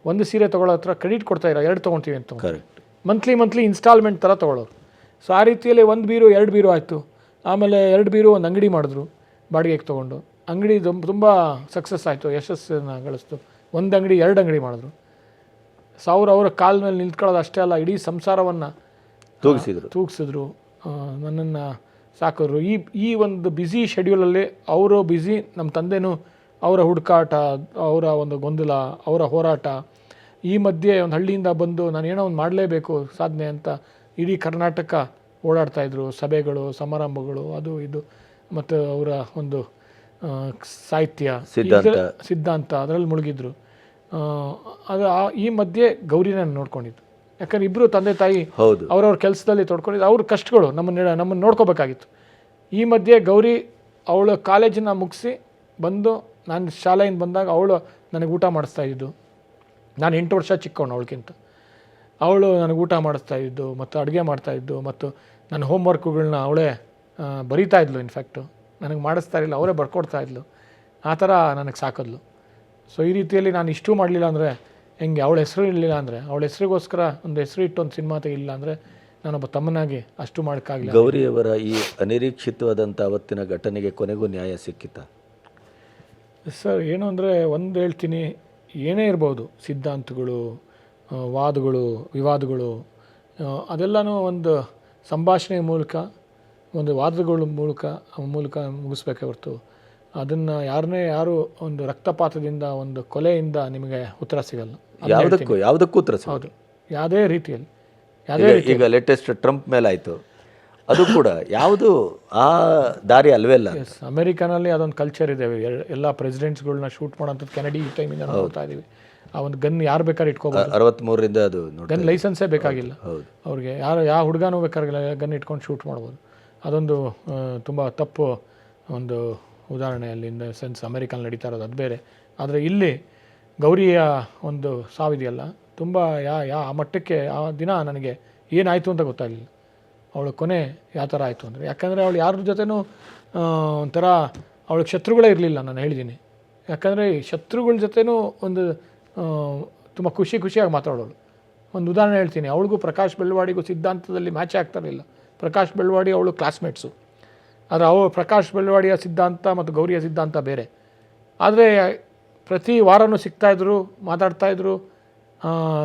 ಒಂದು ಸೀರೆ ತೊಗೊಳ್ಳೋ ಹತ್ರ ಕ್ರೆಡಿಟ್ ಕೊಡ್ತಾ ಇರೋ ಎರಡು ತೊಗೊಳ್ತೀವಿ ಅಂತ ಮಂತ್ಲಿ ಮಂತ್ಲಿ ಇನ್ಸ್ಟಾಲ್ಮೆಂಟ್ ಥರ ತೊಗೊಳ್ಳೋರು ಸೊ ಆ ರೀತಿಯಲ್ಲಿ ಒಂದು ಬೀರು ಎರಡು ಬೀರು ಆಯಿತು. ಆಮೇಲೆ ಎರಡು ಬೀರು ಒಂದು ಅಂಗಡಿ ಮಾಡಿದ್ರು ಬಾಡಿಗೆಗೆ ತೊಗೊಂಡು. ಅಂಗಡಿ ತುಂಬ ಸಕ್ಸಸ್ ಆಯಿತು ಯಶಸ್ಸನ್ನು ಗಳಿಸ್ತು. ಒಂದು ಅಂಗಡಿ ಎರಡು ಅಂಗಡಿ ಮಾಡಿದ್ರು. ಸಾವಿರ ಅವರ ಕಾಲ ಮೇಲೆ ನಿಂತ್ಕೊಳ್ಳೋದು ಅಷ್ಟೇ ಅಲ್ಲ ಇಡೀ ಸಂಸಾರವನ್ನು ತೂಗಿಸಿದ್ರು. ತೂಗಿಸಿದ್ರು. ನನ್ನನ್ನು ಸಾಕಿದ್ರು. ಈ ಈ ಒಂದು ಬ್ಯುಸಿ ಶೆಡ್ಯೂಲಲ್ಲಿ ಅವರು ಬ್ಯುಸಿ ನಮ್ಮ ತಂದೆನೂ ಅವರ ಹುಡುಕಾಟ ಅವರ ಒಂದು ಗೊಂದಲ ಅವರ ಹೋರಾಟ ಈ ಮಧ್ಯೆ ಒಂದು ಹಳ್ಳಿಯಿಂದ ಬಂದು ನಾನು ಏನೋ ಒಂದು ಮಾಡಲೇಬೇಕು ಸಾಧನೆ ಅಂತ ಇಡೀ ಕರ್ನಾಟಕ ಓಡಾಡ್ತಾಯಿದ್ರು ಸಭೆಗಳು ಸಮಾರಂಭಗಳು ಅದು ಇದು ಮತ್ತು ಅವರ ಒಂದು ಸಾಹಿತ್ಯ ಸಿದ್ಧಾಂತ. ಅದರಲ್ಲಿ ಮುಳುಗಿದ್ರು. ಅದು ಆ- ಈ ಮಧ್ಯೆ ಗೌರಿನ ನೋಡ್ಕೊಂಡಿದ್ದು. ಯಾಕಂದ್ರೆ ಇಬ್ಬರು ತಂದೆ ತಾಯಿ ಹೌದು. ಅವ್ರವ್ರ ಕೆಲಸದಲ್ಲಿ ತೊಡ್ಕೊಂಡಿದ್ದು ಅವ್ರ ಕಷ್ಟಗಳು ನಮ್ಮನ್ನ ನಮ್ಮನ್ನು ನೋಡ್ಕೋಬೇಕಾಗಿತ್ತು. ಈ ಮಧ್ಯೆ ಗೌರಿ ಅವಳು ಕಾಲೇಜನ್ನ ಮುಗಿಸಿ ಬಂದು ನಾನು ಶಾಲೆಯಿಂದ ಬಂದಾಗ ಅವಳು ನನಗೆ ಊಟ ಮಾಡಿಸ್ತಾ ಇದ್ದು. ನಾನು ಎಂಟು ವರ್ಷ ಚಿಕ್ಕವನು ಅವಳಕ್ಕಿಂತ ಅವಳು ನನಗೆ ಊಟ ಮಾಡಿಸ್ತಾ ಇದ್ದು ಮತ್ತು ಅಡುಗೆ ಮಾಡ್ತಾಯಿದ್ದು ಮತ್ತು ನನ್ನ ಹೋಮ್ವರ್ಕ್ಗಳನ್ನ ಅವಳೇ ಆ, ಬರೀತಾ ಇದ್ಲು ಇನ್ಫ್ಯಾಕ್ಟು ನನಗೆ ಮಾಡಿಸ್ತಾ ಇರಲಿಲ್ಲ ಅವರೇ ಬರ್ಕೊಡ್ತಾ ಇದ್ಲು. ಆ ಥರ ನನಗೆ ಸಾಕಿದ್ಲು. ಸೊ ಈ ರೀತಿಯಲ್ಲಿ ನಾನು ಇಷ್ಟು ಮಾಡಲಿಲ್ಲ ಅಂದರೆ ಹೆಂಗೆ ಅವಳ ಹೆಸರು ಇರಲಿಲ್ಲ ಅಂದರೆ ಅವಳ ಹೆಸರಿಗೋಸ್ಕರ ಒಂದು ಹೆಸರು ಇಟ್ಟು ಒಂದು ಸಿನಿಮಾ ತೆಗಿಲ್ಲ ಅಂದರೆ ನಾನೊಬ್ಬ ತಮ್ಮನಾಗಿ ಅಷ್ಟು ಮಾಡೋಕ್ಕಾಗಲಿಲ್ಲ ಗೌರಿಯವರ ಈ ಅನಿರೀಕ್ಷಿತವಾದಂಥ ಅವತ್ತಿನ ಘಟನೆಗೆ ಕೊನೆಗೂ ನ್ಯಾಯ ಸಿಕ್ಕಿತ ಸರ್ ಏನು ಅಂದರೆ ಒಂದು ಹೇಳ್ತೀನಿ ಏನೇ ಇರ್ಬೋದು ಸಿದ್ಧಾಂತಗಳು ವಾದಗಳು ವಿವಾದಗಳು ಅದೆಲ್ಲನೂ ಒಂದು ಸಂಭಾಷಣೆ ಮೂಲಕ ಒಂದು ವಾದಗಳ ಮೂಲಕ ಮೂಲಕ ಮುಗಿಸ್ಬೇಕೇ ಹೊರತು ಅದನ್ನು ಯಾರನ್ನೇ ಯಾರು ಒಂದು ರಕ್ತಪಾತದಿಂದ ಒಂದು ಕೊಲೆಯಿಂದ ನಿಮಗೆ ಉತ್ತರ ಸಿಗಲ್ಲ. ಯಾವುದಕ್ಕೂ ಯಾವುದಕ್ಕೂ ಉತ್ತರ. ಹೌದು. ಯಾವುದೇ ರೀತಿಯಲ್ಲಿ. ಯಾವುದೇ ಈಗ ಈಗ ಲೇಟೆಸ್ಟ್ ಟ್ರಂಪ್ ಮೇಲೆ ಆಯಿತು. ಅದು ಕೂಡ ಯಾವುದು ಆ ದಾರಿ ಅಲ್ವೇ ಅಲ್ಲ ಎಸ್ ಅಮೆರಿಕನಲ್ಲಿ ಅದೊಂದು ಕಲ್ಚರ್ ಇದೆ. ಎಲ್- ಎಲ್ಲ ಪ್ರೆಸಿಡೆಂಟ್ಸ್ಗಳನ್ನ ಶೂಟ್ ಮಾಡೋಂಥದ್ದು ಕೆನಡಿ ಈ ಟೈಮಿಂದ ನೋಡ್ತಾ ಇದ್ದೀವಿ. ಆ ಒಂದು ಗನ್ ಯಾರು ಬೇಕಾದ್ರೆ ಇಟ್ಕೋಬೋದು. ಅರವತ್ತ್ಮೂರರಿಂದ ಅದು ನೋಡಿ ಗನ್ ಲೈಸೆನ್ಸೇ ಬೇಕಾಗಿಲ್ಲ. ಹೌದು ಅವ್ರಿಗೆ ಯಾರು ಯಾವ ಹುಡುಗನೂ ಬೇಕಾಗಿಲ್ಲ. ಗನ್ ಇಟ್ಕೊಂಡು ಶೂಟ್ ಮಾಡ್ಬೋದು. ಅದೊಂದು ತುಂಬ ತಪ್ಪು ಒಂದು ಉದಾಹರಣೆ ಅಲ್ಲಿ ಇನ್ ದ ಸೆನ್ಸ್ ಅಮೆರಿಕನ್ ನಡೀತಾ ಇರೋದು, ಅದು ಬೇರೆ. ಆದರೆ ಇಲ್ಲಿ ಗೌರಿಯ ಒಂದು ಸಾವಿದೆಯಲ್ಲ ತುಂಬ ಯಾ ಯಾ, ಆ ಮಟ್ಟಕ್ಕೆ, ಆ ದಿನ ನನಗೆ ಏನಾಯಿತು ಅಂತ ಗೊತ್ತಾಗಲಿಲ್ಲ. ಅವಳ ಕೊನೆ ಯಾವ ಥರ ಆಯಿತು ಅಂದರೆ, ಯಾಕಂದರೆ ಅವಳು ಯಾರ ಜೊತೆನೂ ಒಂಥರ ಅವಳಿಗೆ ಶತ್ರುಗಳೇ ಇರಲಿಲ್ಲ ನಾನು ಹೇಳಿದ್ದೀನಿ ಯಾಕಂದರೆ ಶತ್ರುಗಳ ಜೊತೆನೂ ಒಂದು ತುಂಬ ಖುಷಿ ಖುಷಿಯಾಗಿ ಮಾತಾಡೋಳು. ಒಂದು ಉದಾಹರಣೆ ಹೇಳ್ತೀನಿ, ಅವಳಿಗೂ ಪ್ರಕಾಶ್ ಬೆಳ್ವಾಡಿಗೂ ಸಿದ್ಧಾಂತದಲ್ಲಿ ಮ್ಯಾಚ್ ಆಗ್ತಾರಿಲ್ಲ ಪ್ರಕಾಶ್ ಬೆಳ್ವಾಡಿ ಅವಳು ಕ್ಲಾಸ್ಮೇಟ್ಸು ಆದರೆ ಅವು ಪ್ರಕಾಶ್ ಬೆಳವಾಡಿಯ ಸಿದ್ಧಾಂತ ಮತ್ತು ಗೌರಿಯ ಸಿದ್ಧಾಂತ ಬೇರೆ. ಆದರೆ ಪ್ರತಿ ವಾರನೂ ಸಿಗ್ತಾಯಿದ್ರು ಮಾತಾಡ್ತಾಯಿದ್ರು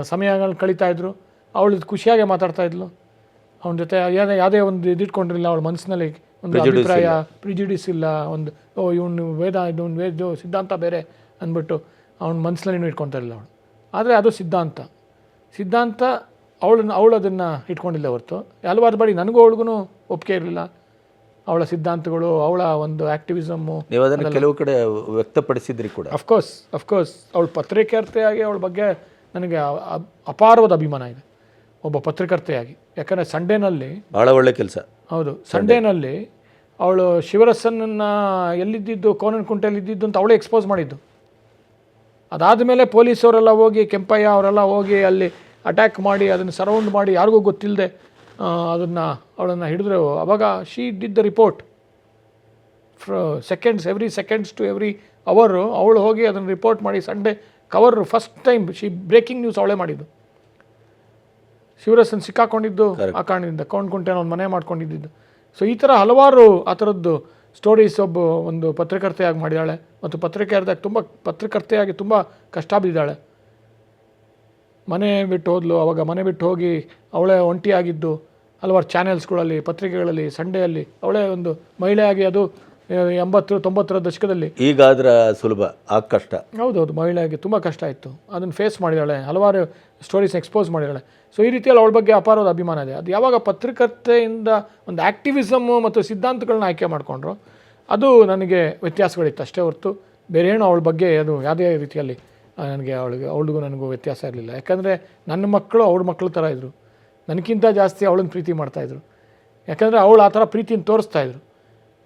ಸಮಯಗಳನ್ನ ಕಳೀತಾಯಿದ್ರು ಅವಳು ಖುಷಿಯಾಗೆ ಮಾತಾಡ್ತಾಯಿದ್ಲು ಅವನ ಜೊತೆ ಯಾವುದೇ ಯಾವುದೇ ಒಂದು ಇದಿಟ್ಕೊಂಡಿರಲಿಲ್ಲ ಅವಳ ಮನಸ್ಸಿನಲ್ಲಿ ಒಂದು ಅಭಿಪ್ರಾಯ ಪ್ರಿಜುಡಿಸ್ ಇಲ್ಲ. ಒಂದು ಓ ಇವನು ವೇದ ಇವನು ವೇದ ಸಿದ್ಧಾಂತ ಬೇರೆ ಅಂದ್ಬಿಟ್ಟು ಅವನ ಮನಸ್ಸಿನಲ್ಲಿ ಇಟ್ಕೊತಾ ಇರಲಿಲ್ಲ ಅವಳು. ಆದರೆ ಅದು ಸಿದ್ಧಾಂತ. ಸಿದ್ಧಾಂತ ಅವಳನ್ನು ಅವಳು ಅದನ್ನು ಇಟ್ಕೊಂಡಿಲ್ಲ ಹೊರತು. ಹಲವಾರು ಬಾರಿ ನನಗೂ ಅವಳಿಗೂ ಒಪ್ಪಿಗೆ ಇರಲಿಲ್ಲ. ಅವಳ ಸಿದ್ಧಾಂತಗಳು ಅವಳ ಒಂದು ಆ್ಯಕ್ಟಿವಿಸಮ್ಮು ನೀವು ಅದನ್ನು ಕೆಲವು ಕಡೆ ವ್ಯಕ್ತಪಡಿಸಿದ್ರಿ ಕೂಡ. ಅಫ್ಕೋರ್ಸ್ ಅಫ್ಕೋರ್ಸ್ ಅವಳು ಪತ್ರಿಕರ್ತೆಯಾಗಿ ಅವಳ ಬಗ್ಗೆ ನನಗೆ ಅಪಾರವಾದ ಅಭಿಮಾನ ಇದೆ ಒಬ್ಬ ಪತ್ರಕರ್ತೆಯಾಗಿ. ಯಾಕಂದರೆ ಸಂಡೇನಲ್ಲಿ ಭಾಳ ಒಳ್ಳೆ ಕೆಲಸ. ಹೌದು ಸಂಡೇನಲ್ಲಿ ಅವಳು ಶಿವರಸನನ್ನು ಎಲ್ಲಿದ್ದಿದ್ದು ಕೋನನ್ ಕುಂಟೆಯಲ್ಲಿ ಇದ್ದಿದ್ದು ಅಂತ ಅವಳೇ ಎಕ್ಸ್ಪೋಸ್ ಮಾಡಿದ್ದು. ಅದಾದಮೇಲೆ ಪೊಲೀಸವರೆಲ್ಲ ಹೋಗಿ ಕೆಂಪಯ್ಯ ಅವರೆಲ್ಲ ಹೋಗಿ ಅಲ್ಲಿ ಅಟ್ಯಾಕ್ ಮಾಡಿ ಅದನ್ನು ಸರೌಂಡ್ ಮಾಡಿ ಯಾರಿಗೂ ಗೊತ್ತಿಲ್ಲದೆ ಅದನ್ನು ಅವಳನ್ನು ಹಿಡಿದ್ರು ಅವಾಗ she did the report for seconds every seconds to every ಅವರು ಅವಳು ಹೋಗಿ ಅದನ್ನು ರಿಪೋರ್ಟ್ ಮಾಡಿ Sunday cover first time she breaking news ಅವಳೇ ಮಾಡಿದ್ದು. ಶಿವರಸನ್ ಸಿಕ್ಕಾಕೊಂಡಿದ್ದು ಆ ಕಾರಣದಿಂದ ಕೊಂಡ್ಕೊಂಟೇನೋ ಒಂದು ಮನೆ ಮಾಡ್ಕೊಂಡಿದ್ದು ಸೊ ಈ ಥರ ಹಲವಾರು ಆ ಥರದ್ದು ಸ್ಟೋರೀಸ್ ಒಬ್ಬ ಒಂದು ಪತ್ರಕರ್ತೆಯಾಗಿ ಮಾಡಿದ್ದಾಳೆ ಮತ್ತು ಪತ್ರಿಕೆಯಾದಾಗ ತುಂಬ ಪತ್ರಕರ್ತೆಯಾಗಿ ತುಂಬ ಕಷ್ಟ ಬಿದ್ದಾಳೆ ಮನೆ ಬಿಟ್ಟು ಹೋದ್ಲು ಅವಾಗ ಮನೆ ಬಿಟ್ಟು ಹೋಗಿ ಅವಳೇ ಒಂಟಿಯಾಗಿದ್ದು ಹಲವಾರು ಚಾನೆಲ್ಸ್ಗಳಲ್ಲಿ ಪತ್ರಿಕೆಗಳಲ್ಲಿ ಸಂಡೆಯಲ್ಲಿ ಅವಳೇ ಒಂದು ಮಹಿಳೆಯಾಗಿ ಅದು ಎಂಬತ್ತರ ಎಂಬತ್ತು ತೊಂಬತ್ತರ ದಶಕದಲ್ಲಿ. ಈಗಾದ್ರೆ ಸುಲಭ ಆ ಕಷ್ಟ. ಹೌದೌದು ಮಹಿಳೆಯಾಗಿ ತುಂಬ ಕಷ್ಟ ಇತ್ತು ಅದನ್ನು ಫೇಸ್ ಮಾಡಿದಾಳೆ ಹಲವಾರು ಸ್ಟೋರೀಸ್ ಎಕ್ಸ್ಪೋಸ್ ಮಾಡಿದಾಳೆ. ಸೊ ಈ ರೀತಿಯಲ್ಲಿ ಅವಳ ಬಗ್ಗೆ ಅಪಾರವಾದ ಅಭಿಮಾನ ಇದೆ. ಅದು ಯಾವಾಗ ಪತ್ರಕರ್ತೆಯಿಂದ ಒಂದು ಆ್ಯಕ್ಟಿವಿಸಮ್ ಮತ್ತು ಸಿದ್ಧಾಂತಗಳನ್ನ ಆಯ್ಕೆ ಮಾಡಿಕೊಂಡ್ರು ಅದು ನನಗೆ ವ್ಯತ್ಯಾಸಗಳಿತ್ತು ಅಷ್ಟೇ ಹೊರತು ಬೇರೆ ಏನು ಅವಳ ಬಗ್ಗೆ ಅದು ಯಾವುದೇ ರೀತಿಯಲ್ಲಿ ನನಗೆ ಅವಳಿಗೆ ಅವಳಿಗೂ ನನಗೂ ವ್ಯತ್ಯಾಸ ಇರಲಿಲ್ಲ. ಯಾಕಂದರೆ ನನ್ನ ಮಕ್ಕಳು ಅವ್ರ ಮಕ್ಕಳ ಥರ ಇದ್ದರು ನನಗಿಂತ ಜಾಸ್ತಿ ಅವಳನ್ನ ಪ್ರೀತಿ ಮಾಡ್ತಾಯಿದ್ರು ಯಾಕಂದರೆ ಅವಳು ಆ ಥರ ಪ್ರೀತಿನ ತೋರಿಸ್ತಾ ಇದ್ರು.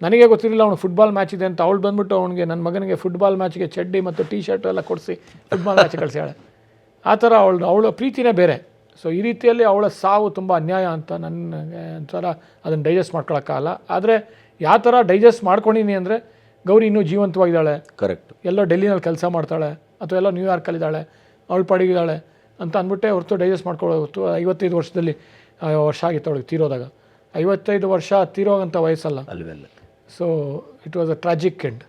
ನನಗೆ ಗೊತ್ತಿರಲಿಲ್ಲ ಅವನು ಫುಟ್ಬಾಲ್ ಮ್ಯಾಚ್ ಇದೆ ಅಂತ. ಅವಳು ಬಂದ್ಬಿಟ್ಟು ಅವನಿಗೆ ನನ್ನ ಮಗನಿಗೆ ಫುಟ್ಬಾಲ್ ಮ್ಯಾಚ್ಗೆ ಚಡ್ಡಿ ಮತ್ತು ಟೀ ಶರ್ಟ್ ಎಲ್ಲ ಕೊಡಿಸಿ ಫುಟ್ಬಾಲ್ ಮ್ಯಾಚ್ ಕಳಿಸ್ಯಾಳೆ ಆ ಥರ ಅವಳು ಅವಳ ಪ್ರೀತಿನೇ ಬೇರೆ. ಸೊ ಈ ರೀತಿಯಲ್ಲಿ ಅವಳ ಸಾವು ತುಂಬ ಅನ್ಯಾಯ ಅಂತ ನನಗೆ ಒಂಥರ ಅದನ್ನು ಡೈಜೆಸ್ಟ್ ಮಾಡ್ಕೊಳೋಕ್ಕಾಗಲ್ಲ ಆದರೆ ಯಾವ ಥರ ಡೈಜೆಸ್ಟ್ ಮಾಡ್ಕೊಂಡಿನಿ ಅಂದರೆ ಗೌರಿ ಇನ್ನೂ ಜೀವಂತವಾಗಿದ್ದಾಳೆ. ಕರೆಕ್ಟ್ ಎಲ್ಲೋ ಡೆಲ್ಲಿನಲ್ಲಿ ಕೆಲಸ ಮಾಡ್ತಾಳೆ ಅಥವಾ ಎಲ್ಲೋ ನ್ಯೂಯಾರ್ಕಲ್ಲಿದ್ದಾಳೆ ಅವಳು ಪಡಗಿದ್ದಾಳೆ ಅಂತ ಅಂದ್ಬಿಟ್ಟೆ ಹೊರತು ಡೈಜೆಸ್ಟ್ ಮಾಡ್ಕೊಳ್ಳೋ ಹೊರತು ಐವತ್ತೈದು ವರ್ಷದಲ್ಲಿ ವರ್ಷ ಆಗಿತ್ತು ಅವಳಿಗೆ ತೀರೋದಾಗ. ಐವತ್ತೈದು ವರ್ಷ ತೀರೋಗಂಥ ವಯಸ್ಸಲ್ಲ. ಅಲ್ವೆಲ್ಲ. So it was a tragic end